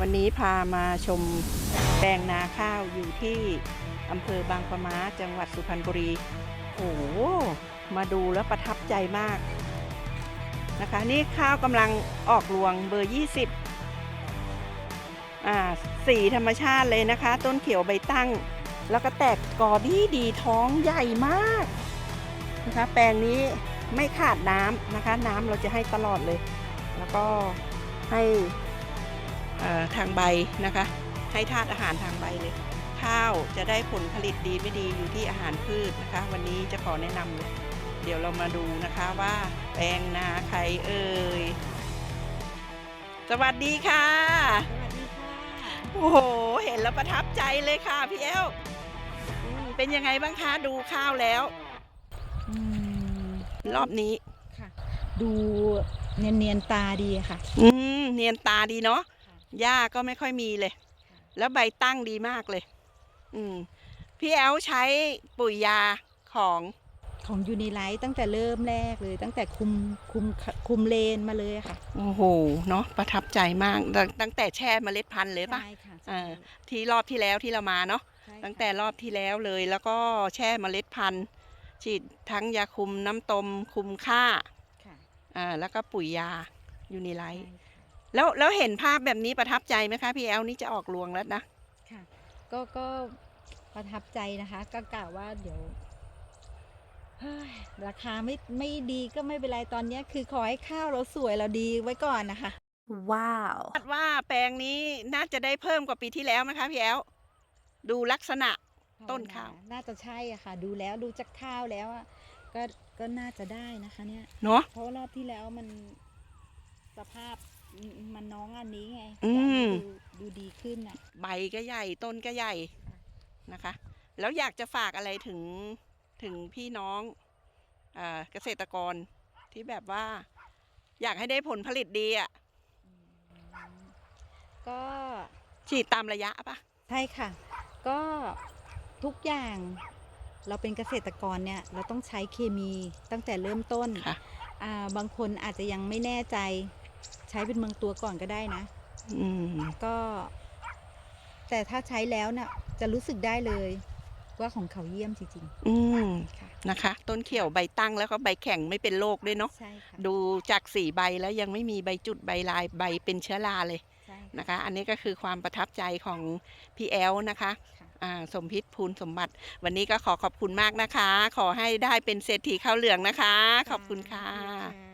วันนี้พามาชมแปลงนาข้าวอยู่ที่อำเภอบางปะมาจังหวัดสุพรรณบุรี โอ้โห มาดูแล้วประทับใจมากนะคะ นี่ข้าวกำลังออกรวงเบอร์ 20อ่าสีธรรมชาติเลยนะคะ ต้นเขียวใบตั้ง แล้วก็แตกกอดีดีท้องใหญ่มากนะคะ แปลงนี้ไม่ขาดน้ำนะคะ น้ำเราจะให้ตลอดเลย แล้วก็ให้ ทางใบนะคะ ให้ธาตุอาหารทางใบเลย ข้าวจะได้ผลผลิตดีไม่ดีอยู่ที่อาหารพืชนะคะ วันนี้จะขอแนะนำเลยเดี๋ยวเรามาดูนะคะว่าแปลงนาใครเอ่ยสวัสดีค่ะ สวัสดีค่ะ โอ้โห เห็นแล้วประทับใจเลยค่ะพี่เอลอืมเป็นยังไงบ้างคะดูข้าวแล้วอืมรอบนี้ ค่ะ ดูเนียนเนียนๆตาดีค่ะ อืม เนียนตาดีเนาะค่ะ หญ้าก็ไม่ค่อยมีเลย แล้วใบตั้งดีมากเลย อืม พี่แอลใช้ปุ๋ยยาของของยูนิไลท์ตั้งแต่เริ่มแรกเลย ตั้งแต่คุมคุมคุมเลนมาเลยค่ะ โอ้โห เนาะประทับใจมาก ตั้งตั้งแต่แช่เมล็ดพันธุ์เลยปะใช่ค่ะเออที่รอบที่แล้วที่เรามาเนาะใช่ค่ะตั้งแต่รอบที่แล้วเลย แล้วก็แช่เมล็ดพันธุ์ฉีดทั้งยาคุมน้ำตมคุมค่าค่ะอ่าแล้วก็ปุ๋ยยายูนิไลใช่ท์ค่ะ แล้วแล้วเห็นภาพแบบนี้ประทับใจไหมคะพี่แอลนี่จะออกรวงแล้วนะค่ะก็ก็ประทับใจนะคะก็กล่าวว่าเดี๋ยวเฮ้ยราคาไม่ไม่ดีก็ไม่เป็นไรตอนเนี้ยคือขอให้ข้าวเราสวยเราดีไว้ก่อนนะคะ ว้าวคาดว่าแปลงนี้น่าจะได้เพิ่มกว่าปีที่แล้วไหมคะพี่แอลดูลักษณะต้นข้าว น่าจะใช่อะค่ะ ดูแล้วดูจากข้าวแล้วอะก็ก็น่าจะได้นะคะเนี่ยเนาะเพราะว่ารอบที่แล้วมันสภาพ มันน้องอันนี้ไงอืมแต่อันนี้ดูดูดีขึ้นอะ ใบก็ใหญ่ต้นก็ใหญ่นะคะ แล้วอยากจะฝากอะไรถึงถึงพี่น้องอ่าเกษตรกรที่แบบว่า อยากให้ได้ผลผลิตดีอะ่ะก็ฉีดตามระยะปะใช่ค่ะ ก็ทุกอย่างเราเป็นเกษตรกรเนี่ยเราต้องใช้เคมีตั้งแต่เริ่มต้น ค่ะ อ่าบางคนอาจจะยังไม่แน่ใจ ใช้เป็นเมืองตัวก่อนก็ได้นะ อืมก็ แต่ถ้าใช้แล้วเนี่ยจะรู้สึกได้เลย ว่าของเขาเยี่ยมจริงอืมๆค่ะ นะคะ ต้นเขียวใบตั้งแล้วก็ใบแข็งไม่เป็นโรคด้วยเนาะใช่ค่ะดูจากสีใบแล้วยังไม่มีใบจุดใบลายใบเป็นเชื้อราเลยใช่ค่ะ นะคะ อันนี้ก็คือความประทับใจของพี่แอลนะคะค่ะ อ่าสมพิษภูลสมบัติ วันนี้ก็ขอขอบคุณมากนะคะ ขอให้ได้เป็นเศรษฐีข้าวเหลืองนะคะ ขอบคุณค่ะ ขอบคุณค่